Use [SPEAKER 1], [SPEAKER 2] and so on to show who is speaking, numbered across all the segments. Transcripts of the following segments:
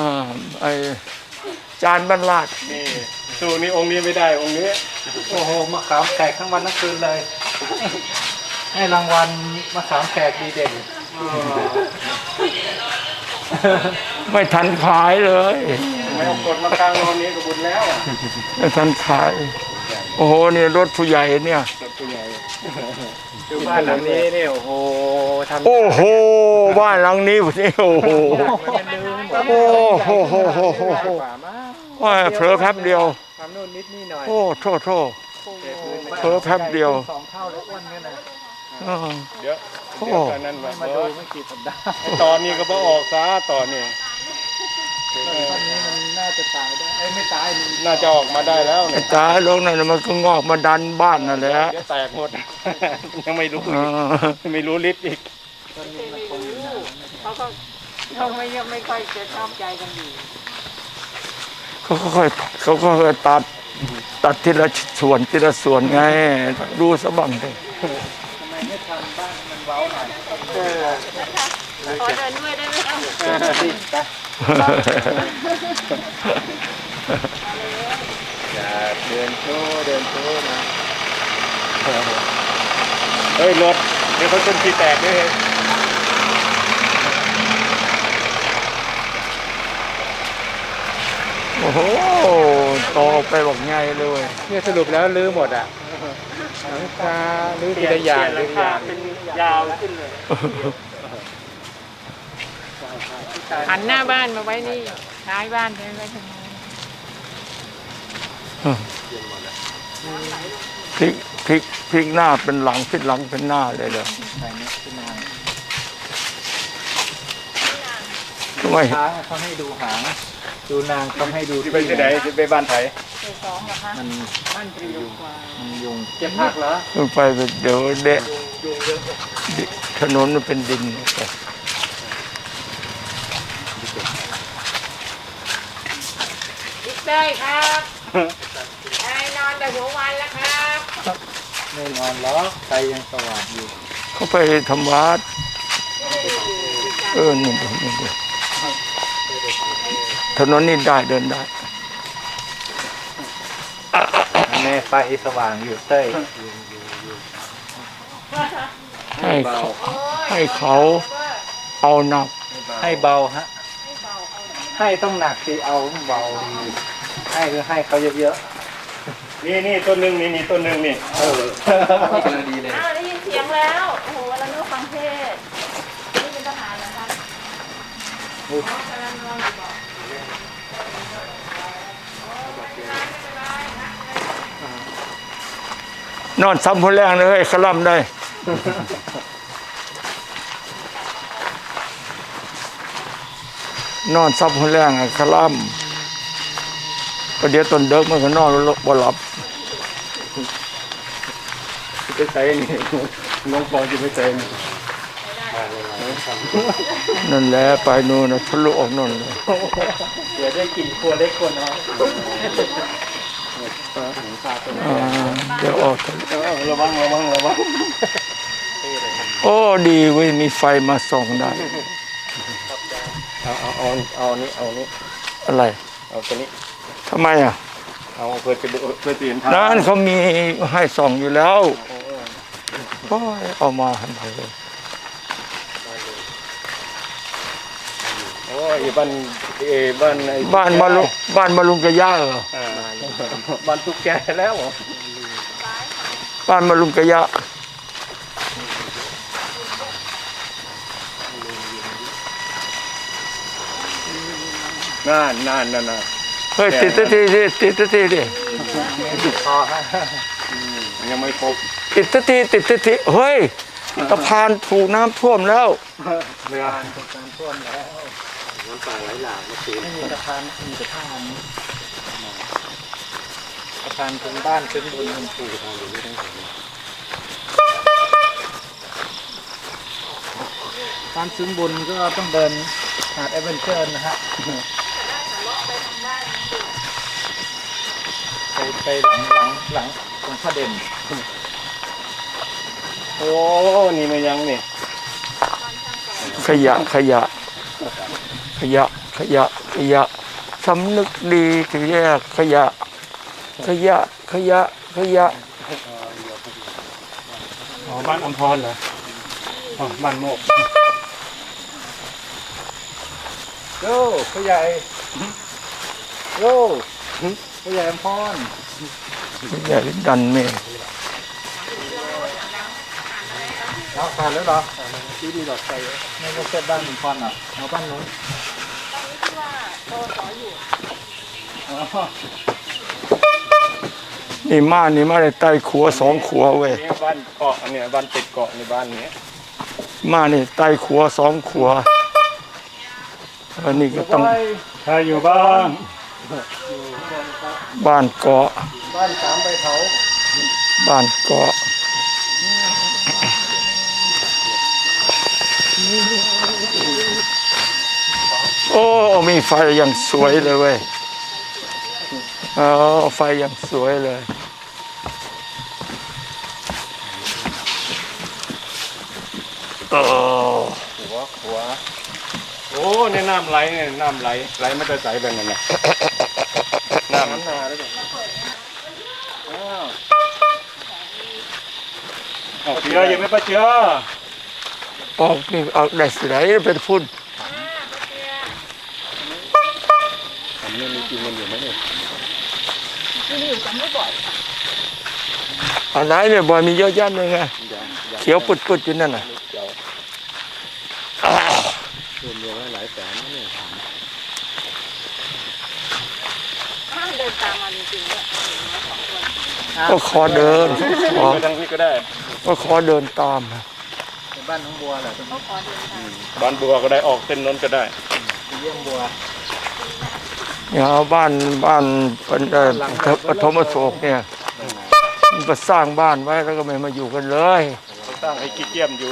[SPEAKER 1] อ่าไอจานบรรลาด
[SPEAKER 2] นี่สู้นี่องค์นี้ไม่ได้องค์นี้
[SPEAKER 3] โอ้โหมะขามแขกทั้งวันทั้งคืนเลย ให้รางวัลมะขามแขกดีเด่น
[SPEAKER 1] ไม่ทันขายเลย
[SPEAKER 2] ไม่เอากดมากลางโรงนี้ก็บุญแล้วอะ
[SPEAKER 1] ไม่ทันขาย โอ้โหนี่รถผู้ใหญ่เนี่ย
[SPEAKER 2] ตัวใหญ่
[SPEAKER 3] ดูบ้านหลังนี้นี่โอ้โหทำ
[SPEAKER 1] โอ้โหบ้านหลังนี้นี่โอ้โห
[SPEAKER 3] มันลืมหมด
[SPEAKER 1] โอ้โหโหโหโหโห
[SPEAKER 3] กว่ามั้ง
[SPEAKER 1] ว่าเผลอแป๊บเดียว
[SPEAKER 3] ทำนู่นนิดนี่หน่อย
[SPEAKER 1] โอ้โทษโทษเผลอแป๊บเดียว
[SPEAKER 3] สองเท่าแล้วอ้วนเนี่ยนะ
[SPEAKER 1] อ่า
[SPEAKER 2] เดี๋ยว
[SPEAKER 1] โอ้
[SPEAKER 2] เดี๋ยวตอนนั้นมา
[SPEAKER 3] มาดูไม่กี่สัปดาห์
[SPEAKER 2] ตอนนี้ก็บ่ออกซะตอนนี้
[SPEAKER 3] ตอนนี้มันน่าจะตายได้เอ้ยไม่ตายมัน
[SPEAKER 2] น่าจะออกมาได้แล้วเนี่ย
[SPEAKER 1] ตายลงนั่นน่ะมันก็งอกมาดันบ้านนั่นแหละ
[SPEAKER 2] เดี๋ยวแตกหมด ยังไม่รู้
[SPEAKER 1] อ่า
[SPEAKER 2] ไม่รู้ฤทธิ์อีก
[SPEAKER 4] เขาก็เขาไม่ไม่ค่อยจะชอบใจกันอยู่
[SPEAKER 1] เขาก็ค่อยเขาก็ค่อยตัด ตัดทีละส่วนทีละส่วนไง ดูสะบังเลย
[SPEAKER 3] ทำไมไม่ทำบ้านมันเว้าหน่อย
[SPEAKER 4] ขอเดินด้วยได้ไหมครับ
[SPEAKER 3] อย่าเดินโชว์เดินโชว์นะ
[SPEAKER 2] เฮ้ยรถเดี๋ยวเขาจนทีแตกด้วย
[SPEAKER 1] โอ้โหโตไปบอกงเลยเว้ย
[SPEAKER 3] เนี่ยสรุปแล้วลื้อหมดอะหลังคาลื้อทีละอย่างทีละอย่าง
[SPEAKER 2] เป็นยาวขึ้นเลย
[SPEAKER 4] หันหน้าบ้านมาไว้นี่ท้ายบ้านไปไว้ทางโน้น
[SPEAKER 1] พลิกพลิกพลิกหน้าเป็นหลังพลิกหลังเป็นหน้าเลยเลย
[SPEAKER 3] ใส่เม็ดขึ้นมา
[SPEAKER 1] ทำไม
[SPEAKER 3] ช้างเขาให้ดูหาง ดูนางเขาให้ดู
[SPEAKER 2] ที่ไปที่ไหนที่ไปบ้านไทย
[SPEAKER 4] เจ็ดสองเหรอคะ
[SPEAKER 3] มัน
[SPEAKER 4] บ้านปรีดกว่า
[SPEAKER 3] มันยุงเจ็บพักเหรอ
[SPEAKER 1] ขึ้นไปเดี๋ยวเดะดิถนนมันเป็นดิน
[SPEAKER 4] บิ๊ก ต้ยครับไอ้นอนแต่หัววันแล้วครับ
[SPEAKER 3] ไม่นอนหรอกไฟยังสว่างอยู่
[SPEAKER 1] เขาไปทำวัดเออนี่ดูนี่ดูถนนนี่ได้เดินได้
[SPEAKER 3] อันนี้ไฟสว่างอยู่เต้ย
[SPEAKER 1] ให้เขาให้เขาเอาหนัก
[SPEAKER 3] ให้เบาฮะให้ต้องหนักสิเอาเบาดี ให้คือให้เขาเยอะ
[SPEAKER 2] นี่นี่ต้นหนึ่งนี่นี่ต้นหนึ่งนี่
[SPEAKER 3] ๆเออนี่กำลังดีเลย
[SPEAKER 4] อ้าวได้ยินเสียงแล้ว โอ้โหแล้วนึกฟังเทศนี่เป็นทหารนะคะกำลังนอนอยู่บอก
[SPEAKER 1] นอนซ้ำคนแรงเลยขล่ำได้ นอนซับคนแรงอะขล่ำ ประเดี๋ยวตนเด็กมันก็นอนบ่หลับ
[SPEAKER 2] ไปใส่นี่น้องฟองจะไปใส่นี่
[SPEAKER 1] นั่นแหละไปนู่นนะทะลุออกนู่นเลย
[SPEAKER 3] เดี๋ยวได้กลิ่นครัวเล็กครัวน้อย
[SPEAKER 1] อ่าเดี๋ยวออกทะลุ
[SPEAKER 2] เออระวังระวังระวัง
[SPEAKER 1] โอ้ดีเว้ยมีไฟมาส่องได้
[SPEAKER 2] เอาเอาเอาเอานี่เอานี่
[SPEAKER 1] อะไร
[SPEAKER 2] เอาตัวนี้
[SPEAKER 1] ทำไมอะ
[SPEAKER 2] เอาเพื่อจะดูเพื่อจะเห็นทาง
[SPEAKER 1] ร้านเขามีให้ส่องอยู่แล้วโอ้ยเอามาทำไมเลย
[SPEAKER 2] โอ้ยบ้านเอบ้านไอ้
[SPEAKER 1] บ้านมาลุงบ้านมาลุงกะย่าเหรอ
[SPEAKER 2] อ่าบ้านตุ๊กแกแล้วเหรอ
[SPEAKER 1] บ้านมาลุงกะย่า
[SPEAKER 2] นั่นนั่นนั่นน่ะ
[SPEAKER 1] เฮ้ยติดตะทีดิติดตะทีดิ
[SPEAKER 3] พอฮะ
[SPEAKER 2] ยังไม่พบ
[SPEAKER 1] ติดตะทีติดตะทีเฮ้ยตะพานถูกน้ำท่วมแล้ว
[SPEAKER 2] เรือ
[SPEAKER 3] การถูกการท่วมแล้วน้ำป่าไหลหลากเมื่อคืนไม่มีสะพานมีแต่ท่านี้สะพานถึงบ้านถึงบนมันปูทางอยู่ไม่ได้การซึ้งบุญก็ต้องเดินหาดแอดเวนเจอร์นะฮะ ไปหลังหลังหลังตรงพระเด่น
[SPEAKER 2] โอ้ นี่มันยังนี่
[SPEAKER 1] ขยะขยะ ขยะขยะขยะสำนึกดีคือแยกขยะ ขยะขยะขยะ
[SPEAKER 3] อ๋อบ้านอมพรเหรออ๋อบ้านโมกโย่ผู้ใหญ่โย่ผู้ใหญ่อมพร
[SPEAKER 1] ขยะดันเมฆ
[SPEAKER 3] เอาผ่านแล้วเหรอดีดีดอกใจไม่ใช่แค่บ้านอัมพรอะเอาบ้านนู้นอ๋อ
[SPEAKER 1] นี่มานี่มาได้ใต้ขัวสองขัวเว้ย
[SPEAKER 2] บ้านเกาะอันเนี้ยบ้านติดเกาะในบ้านเนี้ย
[SPEAKER 1] มานี่ใต้ขัวสองขัวอันนี้ก็ต้อง
[SPEAKER 3] ใครอยู่บ้าน
[SPEAKER 1] บ้านเกาะ
[SPEAKER 3] บ้านสามใบเถา
[SPEAKER 1] บ้านเกาะโอ้ มีไฟอย่างสวยเลยเว้ยอ๋อไฟอย่างสวยเลย โอ้
[SPEAKER 2] หัวหัวโอ้เนี่ยน้ำไหลเนี่ยน้ำไหลไหลมันจะใสแบบนั้นนะน้ำ น้ำนาแล้วเนี่ยอ้าวเจือยังไม่ปะเจือ
[SPEAKER 1] ออกนี่ออกได้สิไหนเป็นพุ่น
[SPEAKER 2] อันนี้มีกินมันอยู่ไหมเนี่ย
[SPEAKER 1] อันไหนเนี่ยบอยมีเยอะแยะเลยไง
[SPEAKER 2] ยังยัง
[SPEAKER 1] เขียวปุดๆอยู่นั่นน่ะ
[SPEAKER 2] เดี๋ยวรวมรวมแล้วหลายแสนนะเนี่ย
[SPEAKER 4] ห้ามเดินตามมาจริงๆเนี่ย
[SPEAKER 1] ก็ขอเดินขอ
[SPEAKER 2] ไปทางนี้ก็ได้
[SPEAKER 1] ก็ขอเดินตาม
[SPEAKER 3] เป็นบ้านน้องบัวแหละตรงนี้
[SPEAKER 4] เขาขอเดินทาง
[SPEAKER 2] บ้านบัวก็ได้ออกเส้นนนก็ได้
[SPEAKER 3] ไปเยี่ยมบัว
[SPEAKER 1] เนี่ยเอาบ้านบ้านเป็นเอ่อปฐมอโศกเนี่ยมันก็สร้างบ้านไว้แล้วก็ไม่มาอยู่กันเลย
[SPEAKER 2] เขาตั้งให้กิ๊กเยี่ยมอยู่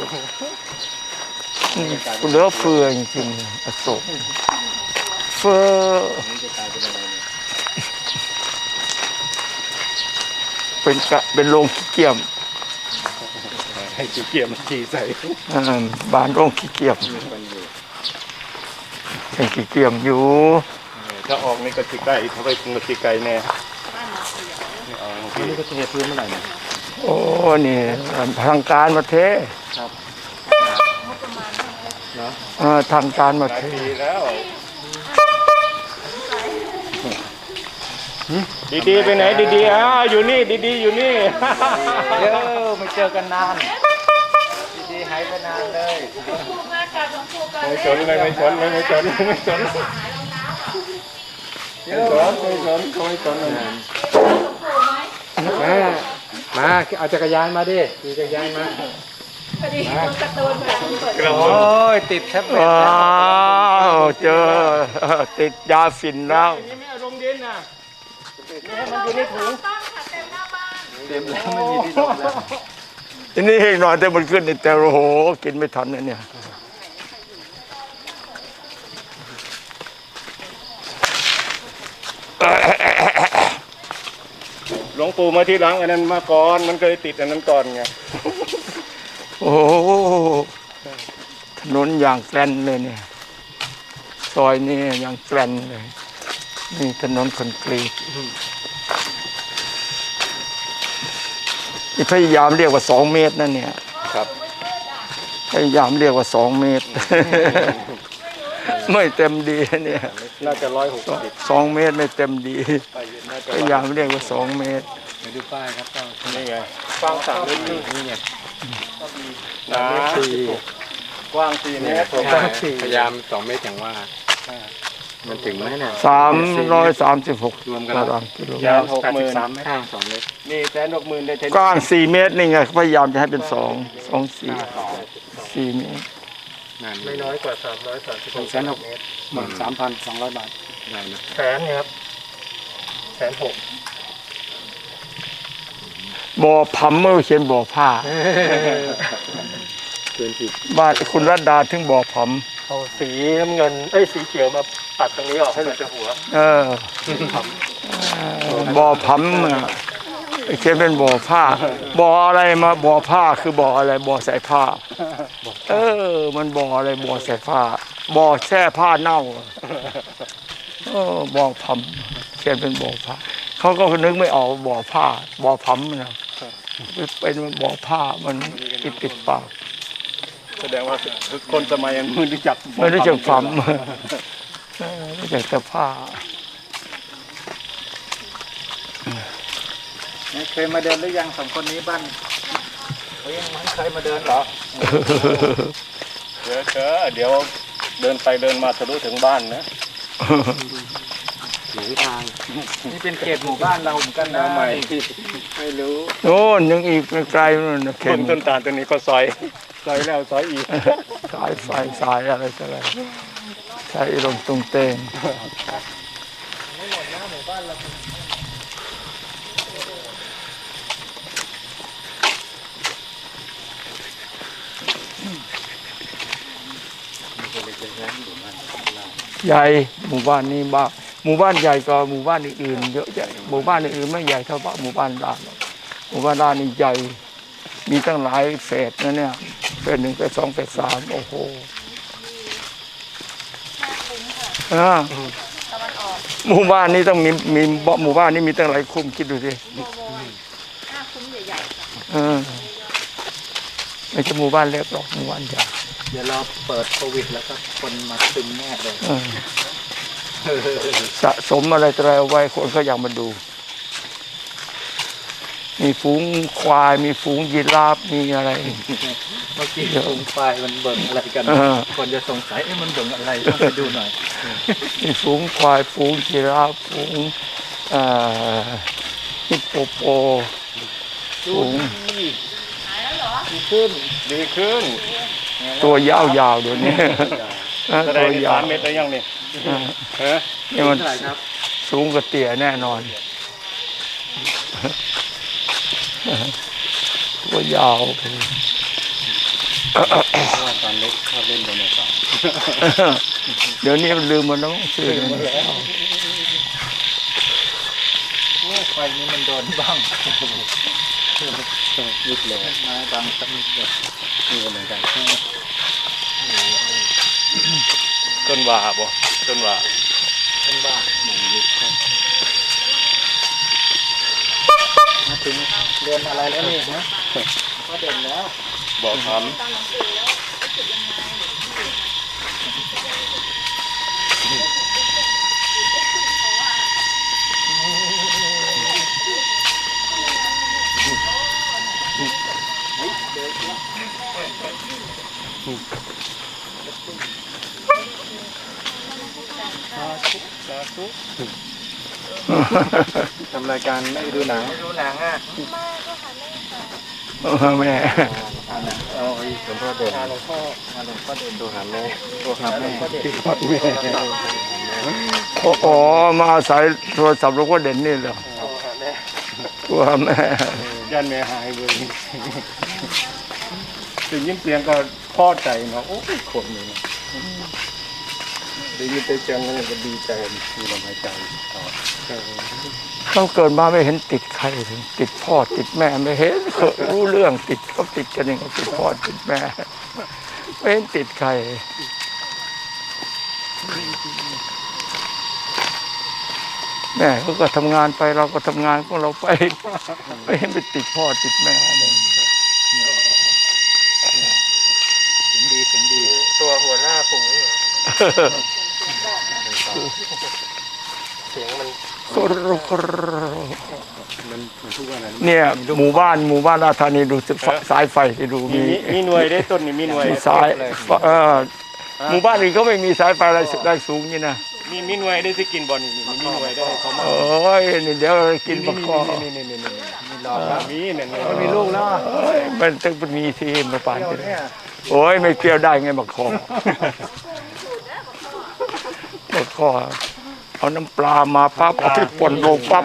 [SPEAKER 1] อืมเหลือเฟือจริงๆอโศกเฟือเป็นกะเป็นโรงขี้เกียจ
[SPEAKER 2] ให้กิ๊กเยี่ยมขี่ใส่
[SPEAKER 1] อ่าบ้านโรงขี้เกียจ
[SPEAKER 2] มันอยู่
[SPEAKER 1] เป็นขี้เกียจอยู่
[SPEAKER 2] ถ้าออกนี่ก็ที่ใกล้เขาไปกที่ไกลแน่
[SPEAKER 4] บ้านหนองเสียว
[SPEAKER 2] นี่เอา
[SPEAKER 3] อันนี้ก็จะเทพื้นเมื่อไหร่เนี่ย
[SPEAKER 1] โอ้นี่ทางการมาเทเออทางการมา
[SPEAKER 2] หลาย
[SPEAKER 1] เท
[SPEAKER 2] ปีแล้วดีๆไปไหนดีๆอ้าวอยู่นี่ดีๆอยู่นี่
[SPEAKER 3] เดี๋ยวไม่เจอกันนานดีๆหายไป นานเลย
[SPEAKER 4] ครูมากับหลวงครูกัน
[SPEAKER 2] ไม่สนเลยไม่สนเลยไม่สนไม่สนไม่สนไม่สนเขาไม่สนเลย
[SPEAKER 3] มามาเอาจักรยานมาดิขี่จักรยานมา
[SPEAKER 4] พอดีคนกระตูนแบบเปิด
[SPEAKER 2] กระ
[SPEAKER 3] โอ้ยติดแท็บเล็ต
[SPEAKER 1] ว้
[SPEAKER 3] แล้วา
[SPEAKER 1] วเจอติดยาฝิ่นแล้ว
[SPEAKER 2] นี่ไม่เอาลงดินนะนี่ให้มันอยู่ในถุง
[SPEAKER 4] ต้นค่ะเต็มหน้าบ้าน
[SPEAKER 3] เต็มแล้วไม่มีที่หลบแล้ว
[SPEAKER 1] ทีนี้อีกหน่อยแต่มันขึ้นในแต่โอ้โห กินไม่ทันนะเนี่ย
[SPEAKER 2] หลวงปู่มาที่หลังอันนั้นมาก่อนมันเคยติดอันนั้นก่อนไง
[SPEAKER 1] โอ้โหถนนอย่างแกลนเลยเนี่ย ซอยนี้อย่างแกลนเลย นี่ถนนคอนกรีต พยายามเรียกว่าสองเมตรนั่นเนี่ย
[SPEAKER 2] ครับ
[SPEAKER 1] พยายามเรียกว่าสองเมตร ไม่เต็มดีเนี่ย
[SPEAKER 2] น่าจะร้อยหกสิบ
[SPEAKER 1] สองเมตรไม่เต็มดี
[SPEAKER 2] น่าจะ
[SPEAKER 1] พยายามเรียกว่าสองเมตร
[SPEAKER 3] ไปดูป้ายครับป้าย
[SPEAKER 2] นี่ไงกว้างสามเมตรนี่ไงนะ
[SPEAKER 3] สี่
[SPEAKER 2] กว้างสี่เมตร
[SPEAKER 3] พยายามสองเมตรอย่างว่า มันถึงไหมเนี่ย
[SPEAKER 1] สามร้อยสามสิบหก
[SPEAKER 3] รวมกัน
[SPEAKER 1] ตา
[SPEAKER 3] แล้ว
[SPEAKER 1] รางกิโล
[SPEAKER 2] ยาวหกหมื่น
[SPEAKER 3] สามเมตรข้างสองเมตร
[SPEAKER 2] นี่แสนหกหมื่นได้เทน
[SPEAKER 1] กว้างสี่เมตรนี่ไงพยายามจะให้เป็นสองสองสี่สี่เมตร
[SPEAKER 3] นั่น
[SPEAKER 2] ไม่น้อยกว่าสามร้อยสามสิบหก
[SPEAKER 3] แสนหกหมื่นสามพันสองร้อยบาทได้นะ
[SPEAKER 2] แสนเนี่ยครับแสนหก
[SPEAKER 1] บ่อพัมเมื่อเขียนบ่อผ้า
[SPEAKER 3] เกินสิบ
[SPEAKER 1] บ้านคุณรัตดาถึงบ่อพัม
[SPEAKER 2] เอาสีน้ำเงินเอ้ยสีเขียวมา ตัดตรงนี้ออกให้หลุดจากหัว
[SPEAKER 1] เออบ่อพัมอะเขียนเป็นบ่อผ้า บ่ออะไรมาบ่อผ้าคือบ่ออะไรบ่อใส่ผ้า เออ มันบ่ออะไรบ่อใส่ผ้า บ่อแช่ผ้าเน่าอะเออบ่อพัมเขียนเป็นบ่อผ้าเขาก็นึกไม่ออกว่าบ่อผ้า บ่อพัมนะเป็นบ่อผ้ามันติดติดปาก
[SPEAKER 2] แสดงว่าคนสมัยนั้นไม่รู้จัก
[SPEAKER 1] ไม่รู้จักพัม เออรู้จักแต่ผ้า
[SPEAKER 3] เคยมาเดินหรือยังสองคนนี้บ้านเขายังไม่เคยมาเดินเหรอ
[SPEAKER 2] เดี๋ยวเถอะเดี๋ยวเดินไปเดินมาทะลุถึงบ้านนะ
[SPEAKER 3] หรือทางนี่เป็นเขตหมู่บ้านเราเหมือนกันนะ
[SPEAKER 2] ทำไม
[SPEAKER 3] ไม่รู้
[SPEAKER 1] โน่นยังอีกไกลๆนู่นนะเข็
[SPEAKER 2] ต้
[SPEAKER 1] ม
[SPEAKER 2] นต้นตาลตัวนี้ก็ซอยซอยแล้วซอยอีก
[SPEAKER 1] สายไฟสายอะไรต่ออะไร สายลมตรงเตงใหญ่หมู่บ้านนี้บ้าหมู่บ้านใหญ่กว่าหมู่บ้านอื่นๆเยอะแยะหมู่บ้านอื่นๆไม่ใหญ่เท่าบ้านหมู่บ้านด้านหมู่บ้านด้านนี้ใหญ่ มีตั้งหลายเฟสนะเนี่ยเฟสหนึ่งเฟสสองเฟสสามโอ้โห อ่า
[SPEAKER 4] ตะวันออก
[SPEAKER 1] หมู่บ้านนี้ต้องมีมีหมู่บ้านนี้มีตั้งหลายคุ้มคิดดูสิ
[SPEAKER 4] โบโบห้าคุ้มใหญ่ๆค่ะ
[SPEAKER 1] เออไม่ใช่หมู่บ้านเล็กหรอกหมู่บ้านใหญ่
[SPEAKER 3] เดี๋ยวเราเปิดโควิดแล้วก็คนมาตึงแน่เลย
[SPEAKER 1] เออสะสมอะไรต่ออะไรเอาไว้คนก็อยากมาดู มีฝูงควาย มีฝูงยีราฟมีอะไร
[SPEAKER 3] เมื่อกี้ฝูงไฟมันเบิ่งอะไรกัน
[SPEAKER 1] เออ
[SPEAKER 3] คนจะสงสัยเอ๊ะมันเบิ่งอะไรต้องไปดูหน่อย
[SPEAKER 1] มีฝูงควายฝูงยีราฟฝูงเอ่อฮิปโปโปฝูง
[SPEAKER 4] หายแล้วเหรอ
[SPEAKER 3] ขึ้น
[SPEAKER 2] ดีขึ้น
[SPEAKER 1] ตัวยาวๆเดี๋ยวนี้เออ
[SPEAKER 2] แสด
[SPEAKER 1] ตั
[SPEAKER 2] ง
[SPEAKER 1] ว
[SPEAKER 2] ที่
[SPEAKER 1] ยา
[SPEAKER 2] สาวมเมตรแล้วยังนี่
[SPEAKER 1] เออ
[SPEAKER 2] ฮะ
[SPEAKER 1] นี่มัน
[SPEAKER 3] เท่าไหร่ครับ
[SPEAKER 1] สูงกว่าเตี่ยแน่นอน ตัวยาว
[SPEAKER 2] ว่าตอนเล็กชอบเล่นไดโนเสาร์
[SPEAKER 1] เดี๋ยวนี้มันลืมมันแล้วมั้งชื่อมัน
[SPEAKER 3] โอ้ไฟนี้มันโดนบ้าง
[SPEAKER 2] ยึดเลย
[SPEAKER 3] ไม้บางชนิดเลย
[SPEAKER 2] นี่ก็เหมือนกันต้นว่าบ่ต้นว่า
[SPEAKER 3] เป็นบ้าหนังนิดครับมา ถึงเรียนอะไรแล้วนี่ฮะก็เด่นแล้ว
[SPEAKER 2] บอกถาม
[SPEAKER 4] ตามหนังสือแล้วรู้สึกยังไง
[SPEAKER 2] สาธุ
[SPEAKER 3] ทำรายการไม่ดูหนังดูหนังอะ
[SPEAKER 1] เออแม่
[SPEAKER 3] เอาอีกหลวงพ่อเด่นหลวงพ่อมาหลวงพ่อเด่นดูหาแม่ดูหาแม่ที่
[SPEAKER 2] พ่อแม่
[SPEAKER 1] โอ้มาอาศัยโทรศัพท์หลวงพ่อเด่นนี่เหรอตัวแม่
[SPEAKER 2] ยันแม่หายเลยได้ยินเสียงก็พอใจเนาะโอ้ยคนเลยนะ ได้ยินแต่เสียงแล้วก็ดีใจมีลมหายใจต่อ
[SPEAKER 1] เขาเกิดมาไม่เห็นติดใครถึงติดพ่อติดแม่ไม่เห็นเขารู้เรื่องติดเขาติดกันเองเขาติดพ่อติดแม่ไม่เห็นติดใครแม่เขาก็ทำงานไปเราก็ทำงานของเราไปไม่เห็นไปติดพ่อติดแม่เลย
[SPEAKER 3] เสียงดีเสียงดี
[SPEAKER 2] ตัวหัวหน้าฝูง เสียงมัน
[SPEAKER 1] กรร
[SPEAKER 2] มันมันทุกวันนั้น
[SPEAKER 1] เนี่ยหมู่บ้านหมู่บ้านราชธานีดูสิสายไฟที่ดู
[SPEAKER 2] มี
[SPEAKER 1] มี
[SPEAKER 2] มีหน่วยได้ต้นนี่มีหน่วย
[SPEAKER 1] มีสายเออหมู่บ้านอื่นเขาไม่มีสายไฟอะไรได้สูงนี่นะ
[SPEAKER 2] มีมีหน่วยได้ที่กินบอลนี่มีหน่วยได้ให้เขามา
[SPEAKER 1] โอ้ยนี่เดี๋ยวกินมะกอก
[SPEAKER 2] นี่นี่นี่นี่มีหลอกครับมีเนี่ยเนี่ย
[SPEAKER 3] มีลูกแล้ว
[SPEAKER 1] เอ้ยมันต้องมีทีมมาป่าน
[SPEAKER 3] เดี๋ยว
[SPEAKER 1] นี้
[SPEAKER 3] เนี่ย
[SPEAKER 1] โอ้ยไม่เปรี้ยวได้ไงมะกอ กมะกอกเอาน้ำปลามาปั๊บเอาพริกป่นลงปั๊บ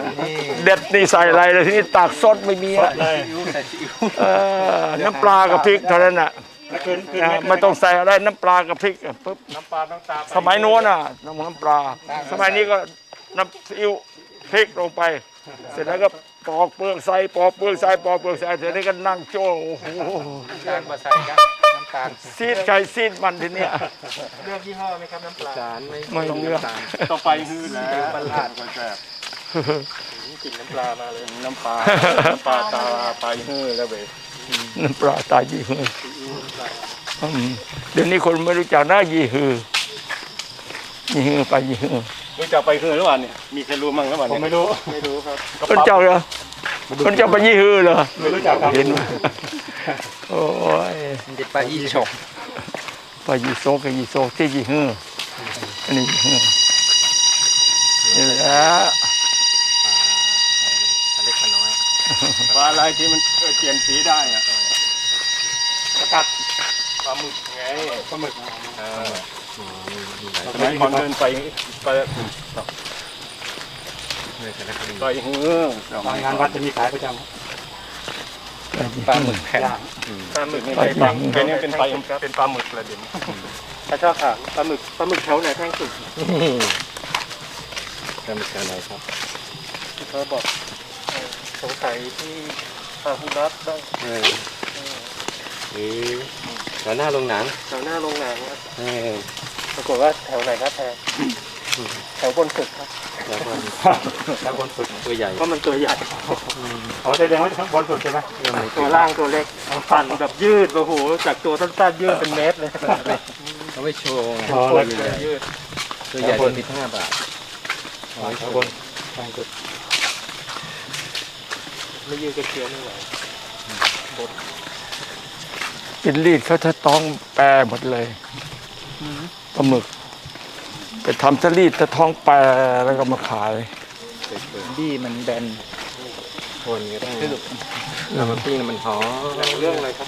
[SPEAKER 1] เด็ดนี่ใส่อะไรเลยทีนี้ตักซดไม่มีอะ
[SPEAKER 2] เลย
[SPEAKER 3] ยูใส่ซีอิ๊ว
[SPEAKER 1] เออน้ำปลากับพริกเท่านั้นน่ะ
[SPEAKER 2] คืนคืน
[SPEAKER 1] นะไม่ต้องใส่อะไรน้ำปลากับพริกอะปุ๊บ
[SPEAKER 2] น้ำปลาน้ำตา
[SPEAKER 1] สมัยโน้นน่ะน้ำน้ำปลา สมัยนี้ก็น้ำซีอิ๊วพริกลงไป เสร็จแล้วก็ปอกเปลือกใส่ปอกเปลือกใส่ปอกเปลือกใส่เสร็จแล้วก็นั่งโจ้โอ้โห
[SPEAKER 3] การมาใส่กันน้ำำ ตาล
[SPEAKER 1] ซีดไก่ซีดมันทีเนี้ย
[SPEAKER 3] เลือกยี่ห้อไหมครับน้ำปลา
[SPEAKER 2] จานไม่
[SPEAKER 1] ไม่เลือก
[SPEAKER 2] ต้องไปฮือแล้ว
[SPEAKER 3] ปลาลาด
[SPEAKER 2] ก็แซ่บ
[SPEAKER 3] กลิ่นน้ำปลามาเลย
[SPEAKER 2] น้ำปลาน้ำปลาตาไปฮือแล้วเว้ย
[SPEAKER 1] น้ำปลาตายี่หืออืมเดี๋ยวนี้คนไม่รู้จักหน้ายี่หือยี่หือไปยี่หือ
[SPEAKER 2] รู้จักไปฮือหรือเปล่าเนี่ยมีใครรู้มั่งหรือเปล่า
[SPEAKER 3] ผม
[SPEAKER 2] เนี่ย
[SPEAKER 3] ไม่รู้ไม่รู้ครับ
[SPEAKER 1] คนเจ้าเหรอคนเจ้าไปยี่หือเหรอ
[SPEAKER 2] ไม่รู้จักครับ
[SPEAKER 1] เห็นไหมโอ้ย
[SPEAKER 3] มันจะปลาอีฉก
[SPEAKER 1] ไปยี่โซกกับยี่โซกที่ยี่หืออันนี้ยี่หือนี่แหละ
[SPEAKER 3] ปลาเล็กปลาน้อย
[SPEAKER 2] ปลาอะไรที่มันเออเปลี่ยนสีได้อะกระตัดปลาหมึกไงปลาหมึกเออสมัยก่อนเดินไปไปไปฮือ
[SPEAKER 3] งานวัดจะมีขายประจ
[SPEAKER 1] ปลาหมึกำ
[SPEAKER 3] ย่าง
[SPEAKER 2] ปลาหมึกนี่เป็นปลาเป็นนี่เป็นปลาเป็นปลาหมึกเลยเดี๋ยวนี้
[SPEAKER 3] ถ้าชอบค่ะปลาหมึกปลาหมึกแถวไหนแพงสุด
[SPEAKER 2] ปลาหมึกอะไรครับ
[SPEAKER 3] เขาบอกเออสงสัยที่พาหุรัตน์บ้าง
[SPEAKER 5] เออหรือแถวหน้าโรงหนัง
[SPEAKER 3] แถวหน้าโรงหนังครับ
[SPEAKER 5] เออ
[SPEAKER 3] ปรากฏว่าแถวไหนครับแพง แถวบนสุดครับ
[SPEAKER 5] แล้วก็แล้วคนฝึกตัวใหญ่
[SPEAKER 3] เพราะมันตัวใหญ่
[SPEAKER 2] เขาแสดงว่าบนสุดใช่ไหม
[SPEAKER 3] ตัวล่างตัวเล็กปั่นแบบยืดโอ้โหจากตัวสั้นๆยืดเป็นเมตรเลย
[SPEAKER 5] เขาไม่โชว์ไง
[SPEAKER 3] โอ้โห
[SPEAKER 5] ตัวใหญ่
[SPEAKER 3] ยืด
[SPEAKER 5] ตัวใหญ่ตัวสิบห้าบาท
[SPEAKER 3] แถวบนแพงสุดไม่ยืดก็เคี้ยวไม่ไหว
[SPEAKER 1] กินรีดเขาจะต้องแปรหมดเลยปลาหมึก ไปทำทะรีดจะท้องแปรแล้วก็มาขาย
[SPEAKER 3] ดีมันแบน
[SPEAKER 5] คนก็ได้แล้วมันปิ้งมันหอม
[SPEAKER 3] เรื่องอะไรครับ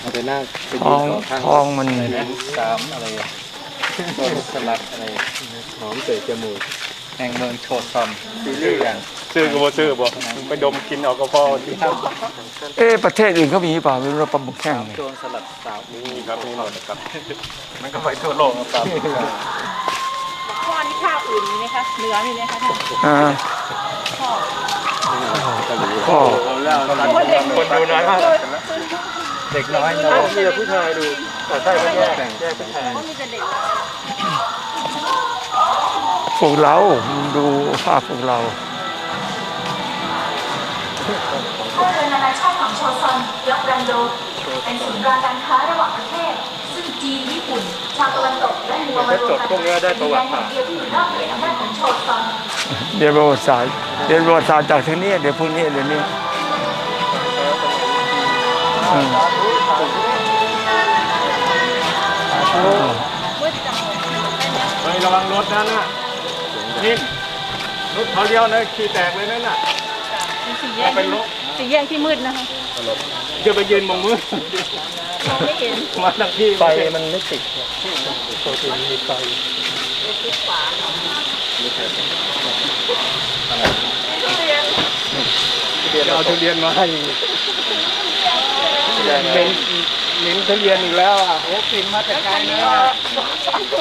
[SPEAKER 5] เอาไปหน้าไป
[SPEAKER 1] ท้
[SPEAKER 5] ยื
[SPEAKER 1] อนง
[SPEAKER 5] ต่อข้าง
[SPEAKER 1] ท้องมัน
[SPEAKER 5] อะไรนะสามอะไรอะต้นสลัดอะไรหอมเตะจมูก
[SPEAKER 3] แห่งเมืองโชดซอมซีรีส์อย่าง
[SPEAKER 2] ซื้อก็บ่ซื้อบ่ไปดมกินเอาก็พอที่
[SPEAKER 1] เอ๊ะประเทศอื่นเขามีเปล่าไม่รู้ว่าปลาหมึกแห้งเนี่ย
[SPEAKER 3] โจรสลัดสาว
[SPEAKER 2] นี่ครับนี่หมดครับ มันก็ไปทั่วโลกครับ
[SPEAKER 4] ข้อนี้ข้าวอื่นมีไหมคะเหลือมีไหมคะท่าน
[SPEAKER 1] อ่า
[SPEAKER 4] ข้อ
[SPEAKER 5] ก็รู้
[SPEAKER 1] ก็
[SPEAKER 2] คนดูน้อยมาก
[SPEAKER 3] เด็กน้อยนะมีแต่ผู้ชายดู แต่ใช่ก็แยกแยกผู้ชาย
[SPEAKER 4] ก็มีแต่เด็ก
[SPEAKER 1] พวกเราดูภาพพวกเรา
[SPEAKER 6] ท่าเรือนานาชาติของโชซอนยกรันโด เป็นศูนย์กลางการค้าระหว่างประเทศ ซึ่งจีนญี่ปุ่น ชาวตะวันตกและมัวมารวมกันเป็นดินแดนแห่งเดียวที่อยู่นอกเขตอำนาจของโชซอน
[SPEAKER 1] เรียนประวัติศาสตร์เรียนประวัติศาสตร์จากทางนี้เดี๋ยวพวกนี้เดี๋ยวนี้อืม
[SPEAKER 4] มืดจังเลย
[SPEAKER 2] เฮ้ยระวังรถนะน่ะนี่รถเขาเลี้ยวนะขี่แตกเลยนั่นน่ะ
[SPEAKER 4] เป็นสี่แยก
[SPEAKER 2] เป็นรถ
[SPEAKER 4] สี่แยกที่มืดนะคะ
[SPEAKER 2] จะไปยืนมองมือ
[SPEAKER 4] มองไม่เห็น
[SPEAKER 2] มาทั้งที่
[SPEAKER 3] ไฟมันไม่ติดเนี่ยโปรตีนมีไฟ
[SPEAKER 2] เอาทุเรียนมาให้เน้นเน้นทุเรียนอีกแล้วอะ
[SPEAKER 3] โอ้กลิ่นมาแต่ไกลนะ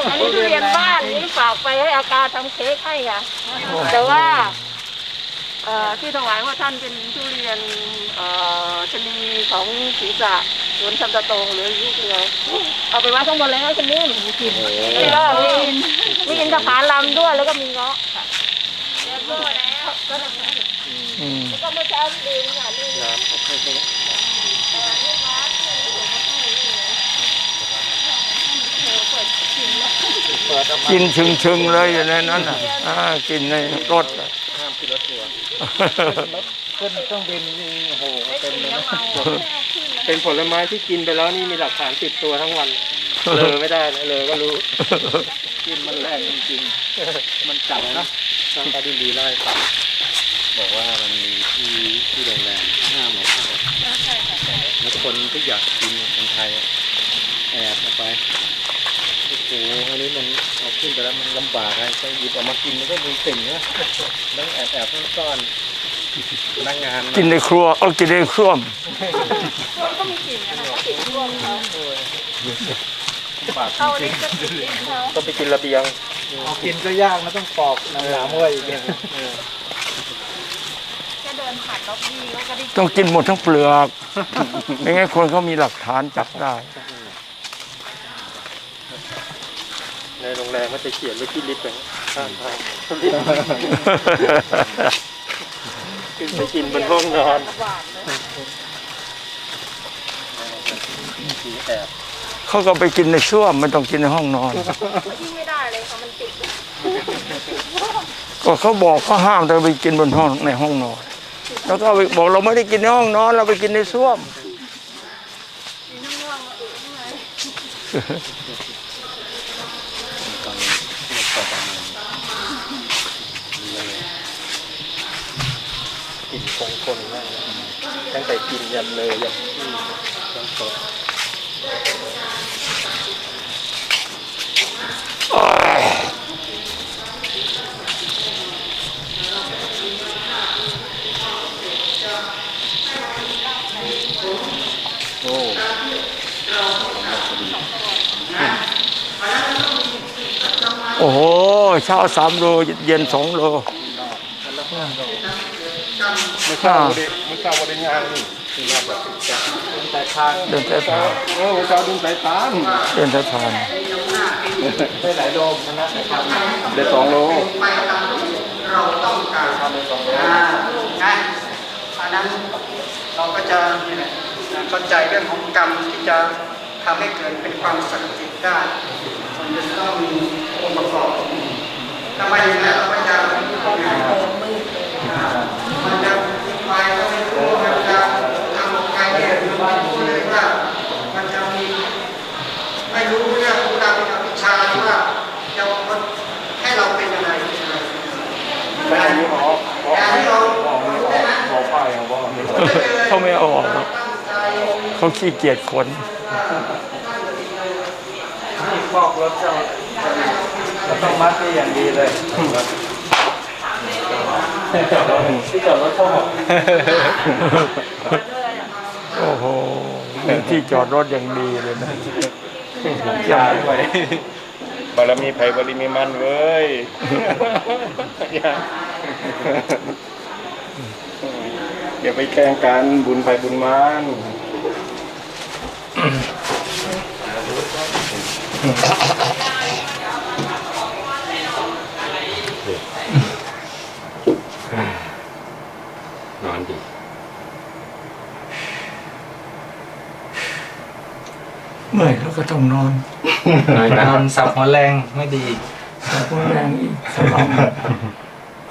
[SPEAKER 4] อันนี้ทุเรียนบ้านนี่ฝากไปให้อาการทำเค้กให้ค่ะแต่ว่าเอ่อ ที่ถวายว่าท่านเป็นทุเรียนชนีของศีรษะสวนชันตะโตงหลือยู่ลูกเดียวเอาไปไว้ข้างบนเลยให้คุณนิ่มกินแล้วก็มีมีอินทผลัมด้วยแล้วก็มีเงาะค่ะแล้วก็แล้วก็เมื่อเช้าลืมค่ะลืม
[SPEAKER 1] กินชึงชึงๆเลยอยู่ในนั้นน่ะกินในรถ
[SPEAKER 3] ขึ้นเครื่องบินนี่โอ้โห
[SPEAKER 4] ได้
[SPEAKER 3] เต็ม
[SPEAKER 4] กิน
[SPEAKER 3] เลย
[SPEAKER 4] แล้ว
[SPEAKER 3] นะ
[SPEAKER 4] เมา
[SPEAKER 3] เป็นผลไม้ที่กินไปแล้วนี่มีหลักฐานติดตัวทั้งวันเลอไม่ได้นะเลอก็รู้กินมันแรงจริงๆมันจับนะทางตาดินดีไล่ฟัง
[SPEAKER 5] บอกว่ามันมีที่ที่โรงแรมห้ามเอาเข้าแล้วคนก็อยากกินคนไทยแอบเอาไป โอ้โหอันนี้มันเอาขึ้นไปแล้วมันลำบากไงจะหยิบออกมากินมันก็มีกลิ่นนะต้องแอบแอบๆซ่อนๆพนักงาน
[SPEAKER 1] กินในครัวเอากินในครัวม
[SPEAKER 4] ก็มีกลิ่นนะคะกลิ่นร่วมเขา
[SPEAKER 5] บาด
[SPEAKER 4] เขานี่ก็กลิ่นเขา
[SPEAKER 3] ต้องไปกินระเบียงกินก็ยากนะต้องปอกหนามๆไว้อีกเนี่ย
[SPEAKER 4] แค่เดินผ่านล็อบบี้เขาก็ได้
[SPEAKER 1] ต้องกินหมดทั้งเปลือกไม่งั้นคนเขามีหลักฐานจับได้
[SPEAKER 3] แรงก็จะเขียนไว้ที่ลิฟต์เลยข้างทางลิฟต์ขึ้นไปกินบนห้องนอนแอบ
[SPEAKER 1] เขาก็ไปกินในส้วมไม่ต้องกินในห้องนอน
[SPEAKER 4] ยิ่งไม่ได้เลยค่ะมันติด
[SPEAKER 1] ก็เขาบอกเขาห้ามแต่ไปกินบนห้องในห้องนอน แล้วก็ไปบอกเราไม่ได้กินในห้องนอน เราไปกินในส้วม
[SPEAKER 4] มีน้ำง่วงมาอึข้าง
[SPEAKER 3] คงคนมากตั้งแต่กินยันเลยยันต้องสด
[SPEAKER 5] โอ้
[SPEAKER 1] โอ้โห เช้าสามโล เย็นสองโล
[SPEAKER 2] เมื่อเช้าวันนี้เมื่อเช้าวันนี้งานนี่
[SPEAKER 3] แต่ทาง
[SPEAKER 1] เดินสายพาน
[SPEAKER 2] เออเมื่อเช้าดุนสายตาม
[SPEAKER 1] เดินสายพาน
[SPEAKER 3] ได้หลายโดมนะนะครับ
[SPEAKER 2] ได้สองโล
[SPEAKER 7] เราต้องการทำในสองอ่าไงอันนั้นเราก็จะนี่แหละเข้าใจเรื่องของกรรมที่จะทำให้เกิดเป็นความศักดิ์สิทธิ์ได้มันจะต้องมีองค์ประกอบทำไมอย่างนั้นเราก็จะ มันจะไปก็ไม่รู้มันจะทำออกไปเนี่ยไม่รู้เลยว่ามันจะมีไม่รู้เรื่องขารเป็นอว่าจะให้เราเป็นอะไรเป็นอะไร
[SPEAKER 2] แต่อันนี้หมอหมอ
[SPEAKER 7] แต่ที่เรา
[SPEAKER 2] หมออกเขา
[SPEAKER 1] ไม่ออกเขาขี้เกียจคน
[SPEAKER 3] นี่ฟอกรถเราเราต้องมัดไว้อย่างดีเลย ที่จอดรถพ่อ
[SPEAKER 1] โอ้โหมีที่จอดรถอย่างดีเลยนะ
[SPEAKER 3] ยาด้วย
[SPEAKER 2] บารมีไผ่บารมีมันเว้ยอย่าอย่าไปแข่งกันบุญไผ่บุญมัน
[SPEAKER 5] น
[SPEAKER 1] เมื่อยแล้วก็ต้องนอน
[SPEAKER 3] นอนสับหัวแรงไม่ดี
[SPEAKER 1] หัวแรงอีกสลับ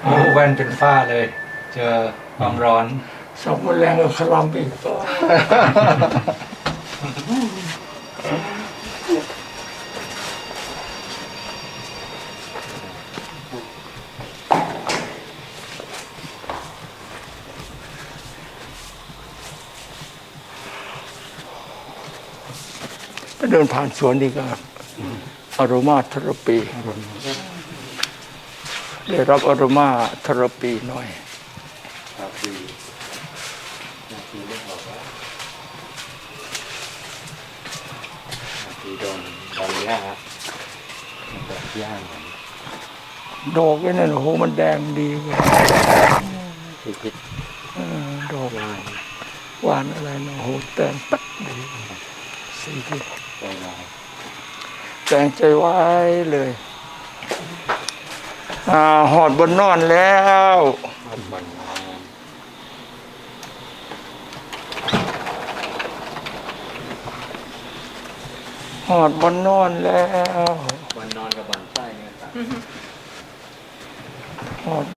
[SPEAKER 3] โอ้แว่นเป็นฝ้าเลย เจอความร้อน
[SPEAKER 1] สองหัวแรงก็คลำอีก ดินผ่านสวนนี่ก็อารมาเทอราปี ได้รับอารมาเทอราปีหน่อย
[SPEAKER 5] ครับดีนาทีไม่บอกว่านาทีโดนโดนย่าแบบย่างเหมือน
[SPEAKER 1] ดอกไอ้นั่นโอ้โหมันแดงดีเว้ย
[SPEAKER 5] ที่พิษ
[SPEAKER 1] เออดอกหวานอะไรนะโอ้โหแดงปัดดีสีที่
[SPEAKER 5] ใจลาย
[SPEAKER 1] แดงใจไว้เลยอ่าหอดบนนอนแล้ว
[SPEAKER 5] มันบัน
[SPEAKER 1] หอดบนนอนแล้ว
[SPEAKER 5] วันนอนกับวันใต้เนี่ยครับ
[SPEAKER 1] หอด